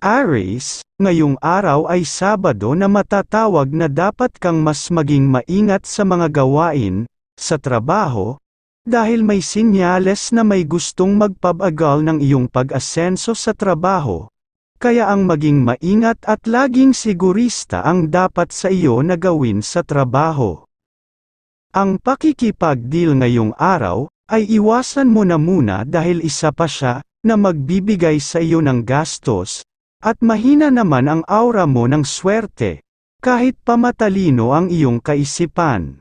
Aries, ngayong araw ay Sabado na matatawag na dapat kang mas maging maingat sa mga gawain, sa trabaho, dahil may sinyales na may gustong magpabagal ng iyong pag-asenso sa trabaho. Kaya ang maging maingat at laging sigurista ang dapat sa iyo na gawin sa trabaho. Ang pakikipagdeal ngayong araw, ay iwasan mo na muna dahil isa pa siya, na magbibigay sa iyo ng gastos, at mahina naman ang aura mo ng swerte, kahit pamatalino ang iyong kaisipan.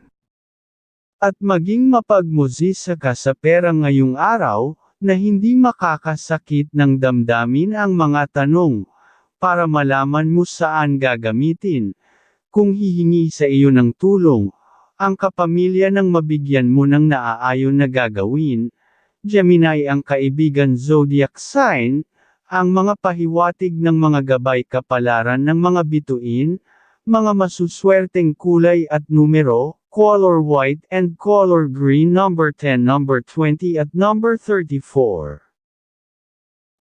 At maging mapagmusisa ka sa pera ngayong araw, na hindi makakasakit ng damdamin ang mga tanong, para malaman mo saan gagamitin. Kung hihingi sa iyo ng tulong, ang kapamilya ng mabigyan mo ng naaayon na gagawin, Gemini ang kaibigan zodiac sign, ang mga pahiwatig ng mga gabay kapalaran ng mga bituin, mga masuswerteng kulay at numero, color white and color green number 10 number 20 at number 34.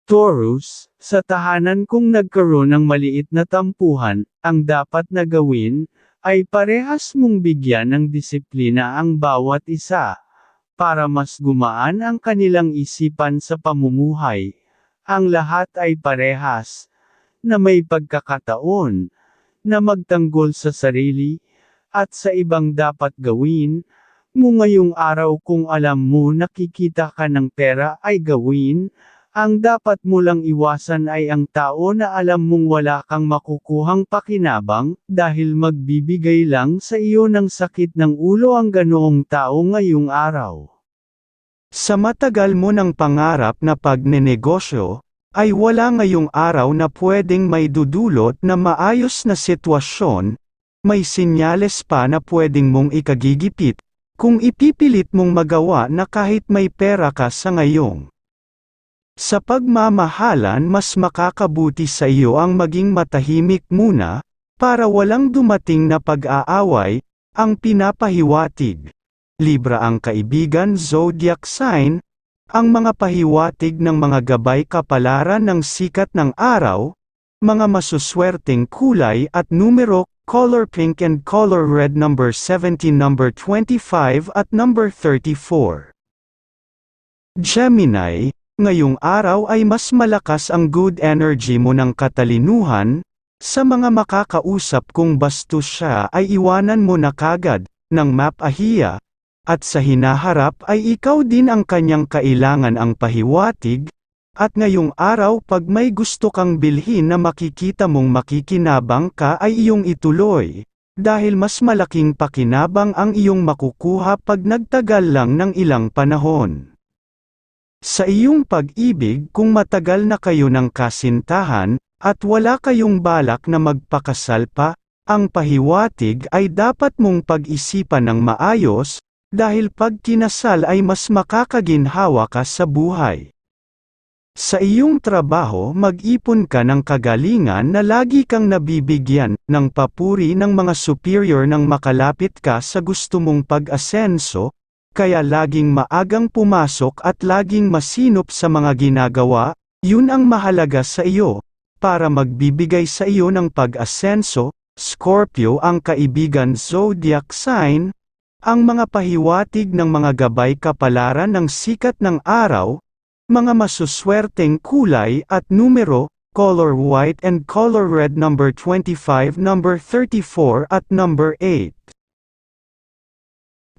Taurus, sa tahanan kung nagkaroon ng maliit na tampuhan, ang dapat na gawin, ay parehas mong bigyan ng disiplina ang bawat isa, para mas gumaan ang kanilang isipan sa pamumuhay. Ang lahat ay parehas, na may pagkakataon, na magtanggol sa sarili, at sa ibang dapat gawin, mo ngayong araw kung alam mo nakikita ka ng pera ay gawin, ang dapat mo lang iwasan ay ang tao na alam mong wala kang makukuhang pakinabang, dahil magbibigay lang sa iyo ng sakit ng ulo ang ganoong tao ngayong araw. Sa matagal mo ng pangarap na pagnenegosyo, ay wala ngayong araw na pwedeng may dudulot na maayos na sitwasyon, may sinyales pa na pwedeng mong ikagigipit, kung ipipilit mong magawa na kahit may pera ka sa ngayong. Sa pagmamahalan mas makakabuti sa iyo ang maging matahimik muna, para walang dumating na pag-aaway, ang pinapahiwatig. Libra ang kaibigan zodiac sign, ang mga pahiwatig ng mga gabay kapalaran ng sikat ng araw, mga masuswerteng kulay at numero, color pink and color red number 17 number 25 at number 34. Gemini, ngayong araw ay mas malakas ang good energy mo ng katalinuhan, sa mga makakausap kung bastos siya ay iwanan mo na kagad, ng map ahiya, at sa hinaharap ay ikaw din ang kanyang kailangan ang pahiwatig, at ngayong araw pag may gusto kang bilhin na makikita mong makikinabang ka ay iyong ituloy, dahil mas malaking pakinabang ang iyong makukuha pag nagtagal lang ng ilang panahon. Sa iyong pag-ibig kung matagal na kayo ng kasintahan, at wala kayong balak na magpakasal pa, ang pahiwatig ay dapat mong pag-isipan ng maayos, dahil pag kinasal ay mas makakaginhawa ka sa buhay. Sa iyong trabaho mag-ipon ka ng kagalingan na lagi kang nabibigyan ng papuri ng mga superior nang makalapit ka sa gusto mong pag-asenso, kaya laging maagang pumasok at laging masinop sa mga ginagawa, yun ang mahalaga sa iyo, para magbibigay sa iyo ng pag-asenso, Scorpio ang kaibigan zodiac sign, ang mga pahiwatig ng mga gabay kapalaran ng sikat ng araw, mga masuswerteng kulay at numero, color white and color red number 25 number 34 at number 8.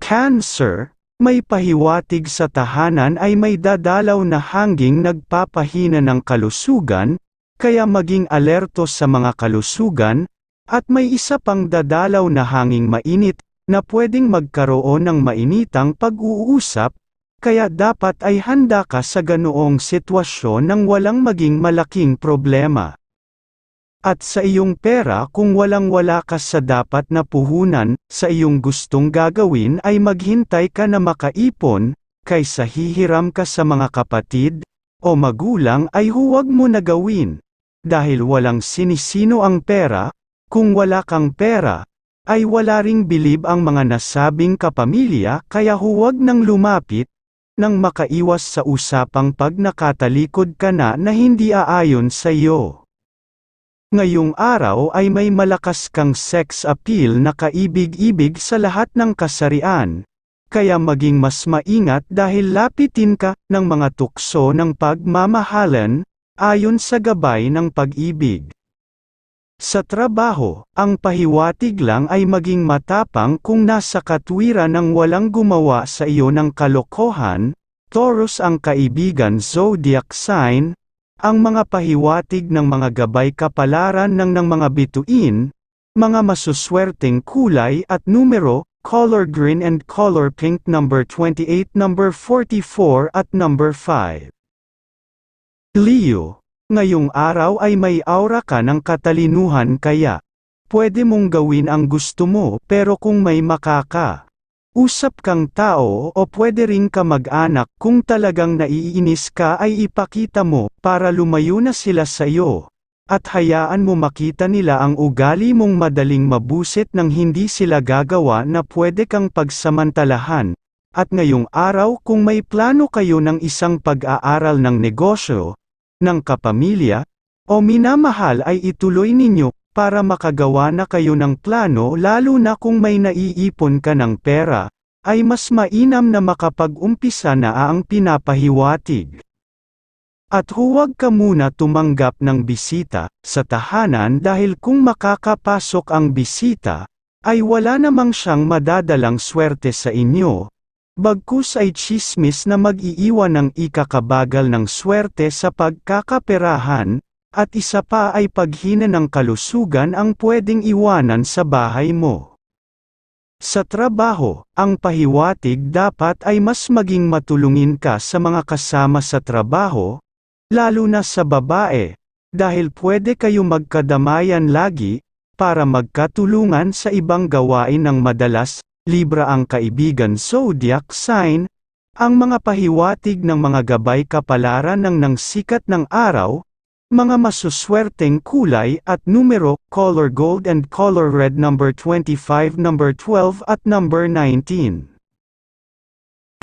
Cancer, may pahiwatig sa tahanan ay may dadalaw na hanging nagpapahina ng kalusugan, kaya maging alerto sa mga kalusugan, at may isa pang dadalaw na hanging mainit, na pwedeng magkaroon ng mainitang pag-uusap, kaya dapat ay handa ka sa ganoong sitwasyon nang walang maging malaking problema. At sa iyong pera kung walang-wala ka sa dapat na puhunan, sa iyong gustong gagawin ay maghintay ka na makaipon, kaysa hihiram ka sa mga kapatid, o magulang ay huwag mo na gawin. Dahil walang sinisino ang pera, kung wala kang pera, ay wala ring bilib ang mga nasabing kapamilya kaya huwag nang lumapit, nang makaiwas sa usapang pag nakatalikod ka na na hindi aayon sa iyo. Ngayong araw ay may malakas kang sex appeal na kaibig-ibig sa lahat ng kasarian. Kaya maging mas maingat dahil lapitin ka ng mga tukso ng pagmamahalan, ayon sa gabay ng pag-ibig. Sa trabaho, ang pahiwatig lang ay maging matapang kung nasa katwiran ng walang gumawa sa iyo ng kalokohan, Taurus ang kaibigan zodiac sign, ang mga pahiwatig ng mga gabay kapalaran ng ng mga bituin, mga masuswerteng kulay at numero, color green and color pink number 28, number 44 at number 5. Leo, ngayong araw ay may aura ka ng katalinuhan kaya, pwede mong gawin ang gusto mo pero kung may makaka, usap kang tao o pwede ring ka mag-anak kung talagang naiinis ka ay ipakita mo para lumayo na sila sa iyo. At hayaan mo makita nila ang ugali mong madaling mabusit nang hindi sila gagawa na pwede kang pagsamantalahan. At ngayong araw kung may plano kayo ng isang pag-aaral ng negosyo, ng kapamilya, o minamahal ay ituloy ninyo, para makagawa na kayo ng plano lalo na kung may naiipon ka ng pera, ay mas mainam na makapag-umpisa na ang pinapahiwatig. At huwag ka muna tumanggap ng bisita sa tahanan dahil kung makakapasok ang bisita, ay wala namang siyang madadalang swerte sa inyo. Bagkus ay chismis na mag-iiwan ng ikakabagal ng swerte sa pagkakaperahan, at isa pa ay paghina ng kalusugan ang pwedeng iwanan sa bahay mo. Sa trabaho, ang pahiwatig dapat ay mas maging matulungin ka sa mga kasama sa trabaho, lalo na sa babae, dahil pwede kayo magkadamayan lagi, para magkatulungan sa ibang gawain ng madalas, Libra ang kaibigan zodiac sign, ang mga pahiwatig ng mga gabay kapalaran ng nang sikat ng araw, mga masuswerteng kulay at numero, color gold and color red number 25, number 12 at number 19.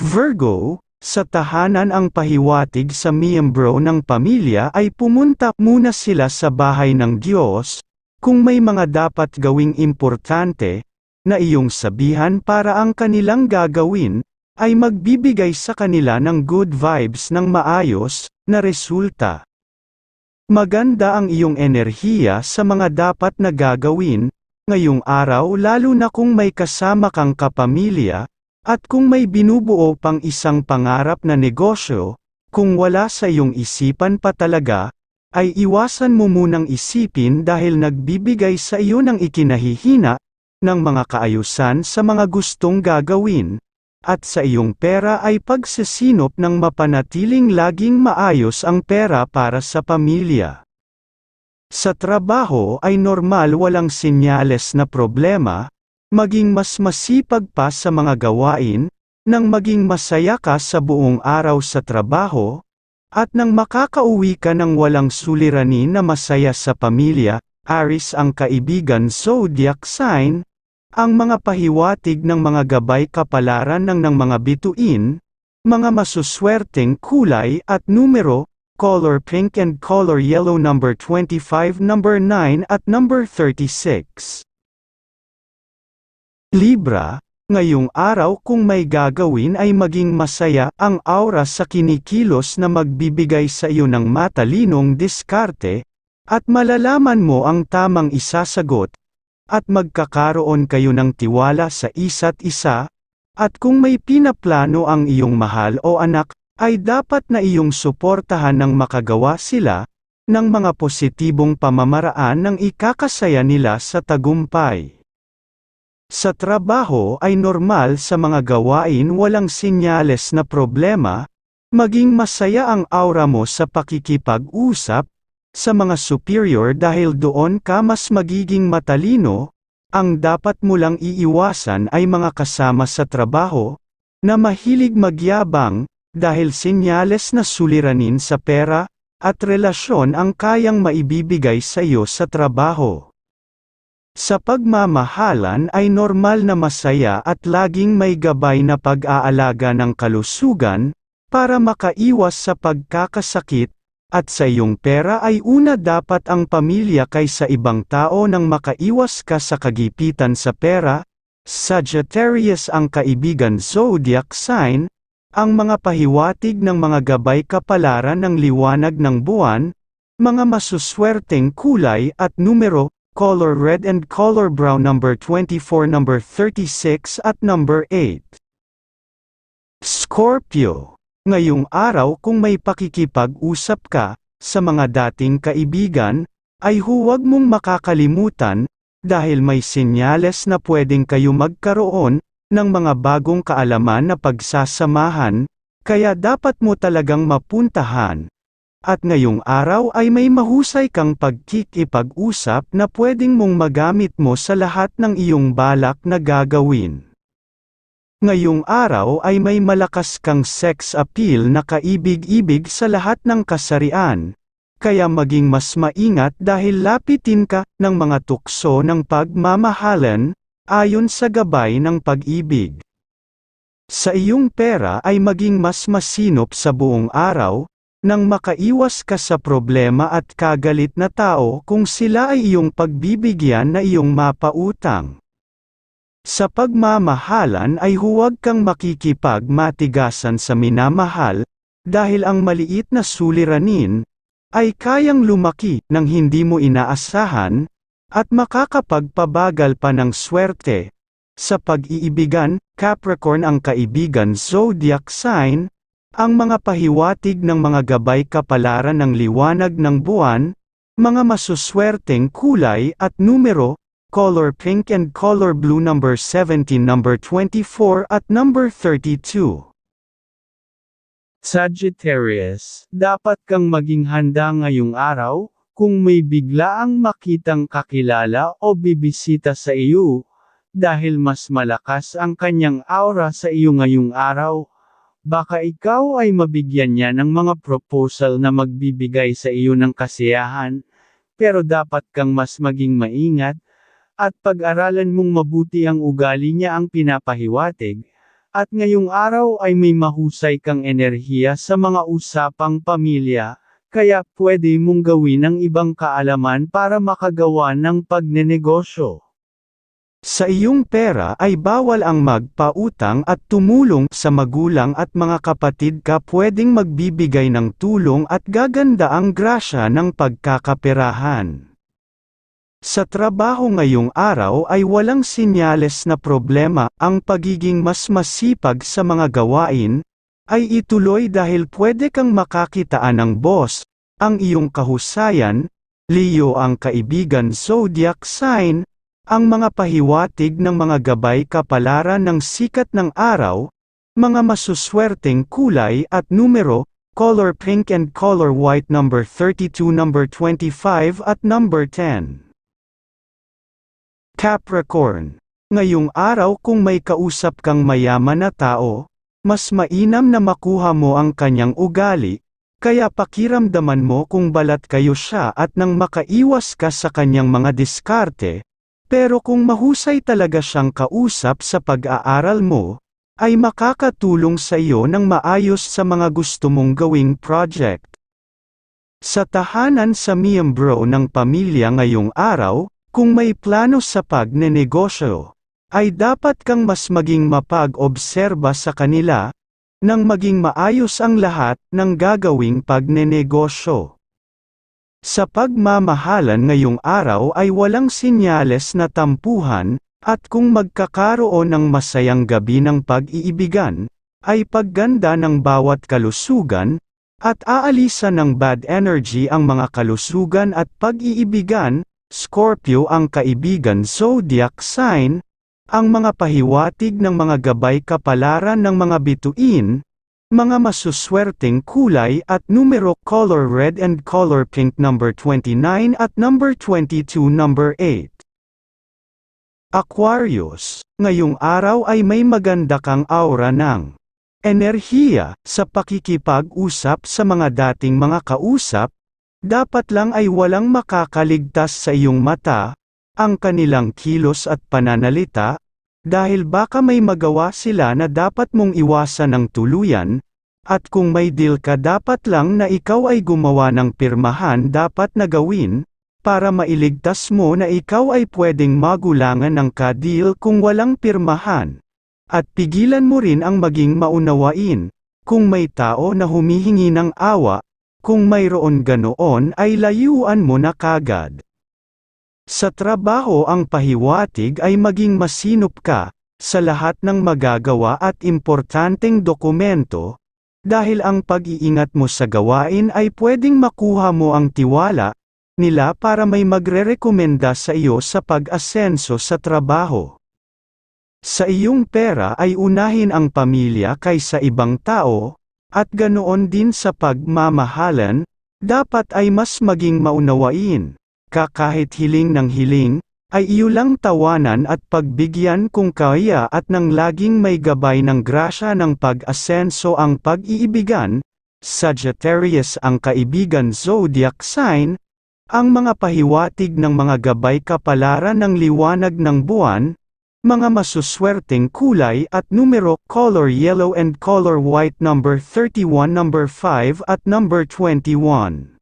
Virgo, sa tahanan ang pahiwatig sa miyembro ng pamilya ay pumunta muna sila sa bahay ng Diyos, kung may mga dapat gawing importante, na iyong sabihan para ang kanilang gagawin, ay magbibigay sa kanila ng good vibes ng maayos, na resulta. Maganda ang iyong enerhiya sa mga dapat na gagawin, ngayong araw lalo na kung may kasama kang kapamilya, at kung may binubuo pang isang pangarap na negosyo, kung wala sa iyong isipan pa talaga, ay iwasan mo munang isipin dahil nagbibigay sa iyo ng ikinahihina, ng mga kaayusan sa mga gustong gagawin, at sa iyong pera ay pagsesinop ng mapanatiling laging maayos ang pera para sa pamilya. Sa trabaho ay normal walang senyales na problema, maging mas masipag pa sa mga gawain, nang maging masaya ka sa buong araw sa trabaho, at nang makakauwi ka ng walang suliranin na masaya sa pamilya, Aris ang kaibigan zodiac sign, ang mga pahiwatig ng mga gabay kapalaran ng ng mga bituin, mga masuswerteng kulay at numero, color pink and color yellow number 25, number 9 at number 36. Libra, ngayong araw kung may gagawin ay maging masaya ang aura sa kinikilos na magbibigay sa iyo ng matalinong diskarte, at malalaman mo ang tamang isasagot, at magkakaroon kayo ng tiwala sa isa't isa, at kung may pinaplano ang iyong mahal o anak, ay dapat na iyong suportahan ng makagawa sila, ng mga positibong pamamaraan ng ikakasaya nila sa tagumpay. Sa trabaho ay normal sa mga gawain walang sinyales na problema, maging masaya ang aura mo sa pakikipag-usap, sa mga superior dahil doon ka mas magiging matalino, ang dapat mo lang iiwasan ay mga kasama sa trabaho, na mahilig magyabang, dahil sinyales na suliranin sa pera, at relasyon ang kayang maibibigay sa iyo sa trabaho. Sa pagmamahalan ay normal na masaya at laging may gabay na pag-aalaga ng kalusugan, para makaiwas sa pagkakasakit, At sa iyong pera ay una dapat ang pamilya kaysa ibang tao nang makaiwas ka sa kagipitan sa pera. Sagittarius ang kaibigan zodiac sign, ang mga pahiwatig ng mga gabay kapalaran ng liwanag ng buwan, mga masuswerteng kulay at numero, color red and color brown number 24 number 36 at number 8. Scorpio. Ngayong araw kung may pakikipag-usap ka, sa mga dating kaibigan, ay huwag mong makakalimutan, dahil may senyales na pwedeng kayo magkaroon, ng mga bagong kaalaman na pagsasamahan, kaya dapat mo talagang mapuntahan. At ngayong araw ay may mahusay kang pagkikipag-usap na pwedeng mong magamit mo sa lahat ng iyong balak na gagawin. Ngayong araw ay may malakas kang sex appeal na kaibig-ibig sa lahat ng kasarian, kaya maging mas maingat dahil lapitin ka ng mga tukso ng pagmamahalan, ayon sa gabay ng pag-ibig. Sa iyong pera ay maging mas masinop sa buong araw, nang makaiwas ka sa problema at kagalit na tao kung sila ay iyong pagbibigyan na iyong mapautang. Sa pagmamahalan ay huwag kang makikipagmatigasan sa minamahal, dahil ang maliit na suliranin, ay kayang lumaki nang hindi mo inaasahan, at makakapagpabagal pa ng swerte. Sa pag-iibigan, Capricorn ang kaibigan zodiac sign, ang mga pahiwatig ng mga gabay kapalaran ng liwanag ng buwan, mga masuswerteng kulay at numero, color pink and color blue number 17 number 24 at number 32. Sagittarius, dapat kang maging handa ngayong araw, kung may biglaang makitang kakilala o bibisita sa iyo, dahil mas malakas ang kanyang aura sa iyo ngayong araw, baka ikaw ay mabigyan niya ng mga proposal na magbibigay sa iyo ng kasiyahan, pero dapat kang mas maging maingat, at pag-aralan mong mabuti ang ugali niya ang pinapahiwatig, at ngayong araw ay may mahusay kang enerhiya sa mga usapang pamilya, kaya pwede mong gawin ang ibang kaalaman para makagawa ng pagnenegosyo. Sa iyong pera ay bawal ang magpautang at tumulong sa magulang at mga kapatid ka pwedeng magbibigay ng tulong at gaganda ang grasya ng pagkakaperahan. Sa trabaho ngayong araw ay walang sinyales na problema, ang pagiging mas masipag sa mga gawain, ay ituloy dahil pwede kang makakitaan ng boss, ang iyong kahusayan, Leo ang kaibigan zodiac sign, ang mga pahiwatig ng mga gabay kapalaran ng sikat ng araw, mga masuswerteng kulay at numero, color pink and color white number 32 number 25 at number 10. Capricorn. Ngayong araw kung may kausap kang mayaman na tao, mas mainam na makuha mo ang kanyang ugali, kaya pakiramdaman mo kung balat kayo siya at nang makaiwas ka sa kanyang mga diskarte, pero kung mahusay talaga siyang kausap sa pag-aaral mo, ay makakatulong sa iyo ng maayos sa mga gusto mong gawing project. Sa tahanan sa miyembro ng pamilya ngayong araw, kung may plano sa pagnenegosyo, ay dapat kang mas maging mapag-obserba sa kanila, nang maging maayos ang lahat ng gagawing pagnenegosyo. Sa pagmamahalan ngayong araw ay walang sinyales na tampuhan, at kung magkakaroon ng masayang gabi ng pag-iibigan, ay pagganda ng bawat kalusugan, at aalisan ng bad energy ang mga kalusugan at pag-iibigan, Scorpio ang kaibigan zodiac sign, ang mga pahiwatig ng mga gabay kapalaran ng mga bituin, mga masuswerteng kulay at numero color red and color pink number 29 at number 22 number 8. Aquarius, ngayong araw ay may maganda kang aura ng enerhiya sa pakikipag-usap sa mga dating mga kausap, dapat lang ay walang makakaligtas sa iyong mata, ang kanilang kilos at pananalita, dahil baka may magawa sila na dapat mong iwasan ng tuluyan, At kung may deal ka dapat lang na ikaw ay gumawa ng pirmahan dapat na gawin, para mailigtas mo na ikaw ay pwedeng magulangan ng ka-deal kung walang pirmahan. At pigilan mo rin ang maging maunawain, kung may tao na humihingi ng awa, kung mayroon ganoon ay layuan mo na kagad. Sa trabaho ang pahiwatig ay maging masinop ka, sa lahat ng magagawa at importanteng dokumento, dahil ang pag-iingat mo sa gawain ay pwedeng makuha mo ang tiwala nila para may magrerekomenda sa iyo sa pag-asenso sa trabaho. Sa iyong pera ay unahin ang pamilya kaysa ibang tao, at ganoon din sa pagmamahalan, dapat ay mas maging maunawain, ka kahit hiling ng hiling, ay iyo lang tawanan at pagbigyan kung kaya at nang laging may gabay ng grasya ng pag-asenso ang pag-iibigan, Sagittarius ang kaibigan zodiac sign, ang mga pahiwatig ng mga gabay kapalaran ng liwanag ng buwan, mga masuswerteng kulay at numero, color yellow and color white number 31 number 5 at number 21.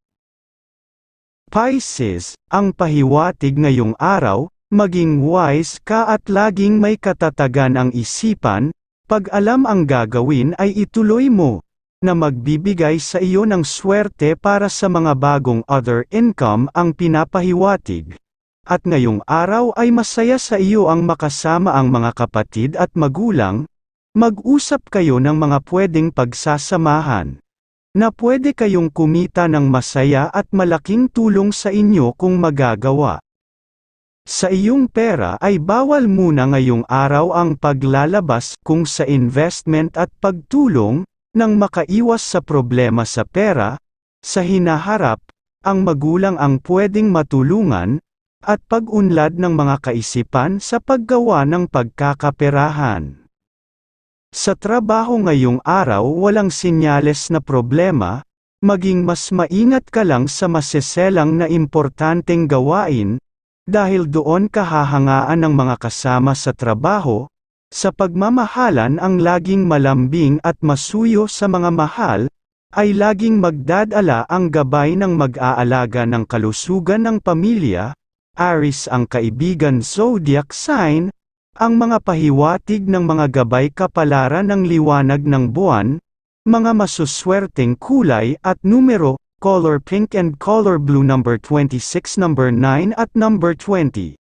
Pisces, ang pahiwatig ngayong araw, maging wise ka at laging may katatagan ang isipan, pag alam ang gagawin ay ituloy mo, na magbibigay sa iyo ng swerte para sa mga bagong other income ang pinapahiwatig. At ngayong araw ay masaya sa iyo ang makasama ang mga kapatid at magulang, mag-usap kayo ng mga pwedeng pagsasamahan. Na pwede kayong kumita ng masaya at malaking tulong sa inyo kung magagawa. Sa iyong pera ay bawal muna ngayong araw ang paglalabas kung sa investment at pagtulong, nang makaiwas sa problema sa pera, sa hinaharap, ang magulang ang pwedeng matulungan, at pag-unlad ng mga kaisipan sa paggawa ng pagkakaperahan. Sa trabaho ngayong araw walang sinyales na problema, maging mas maingat ka lang sa maseselang na importanteng gawain, dahil doon kahahangaan ng mga kasama sa trabaho, sa pagmamahalan ang laging malambing at masuyo sa mga mahal, ay laging magdadala ang gabay ng mag-aalaga ng kalusugan ng pamilya, Aris ang kaibigan zodiac sign, ang mga pahiwatig ng mga gabay kapalaran ng liwanag ng buwan, mga masuswerteng kulay at numero, color pink and color blue number 26 number 9 at number 20.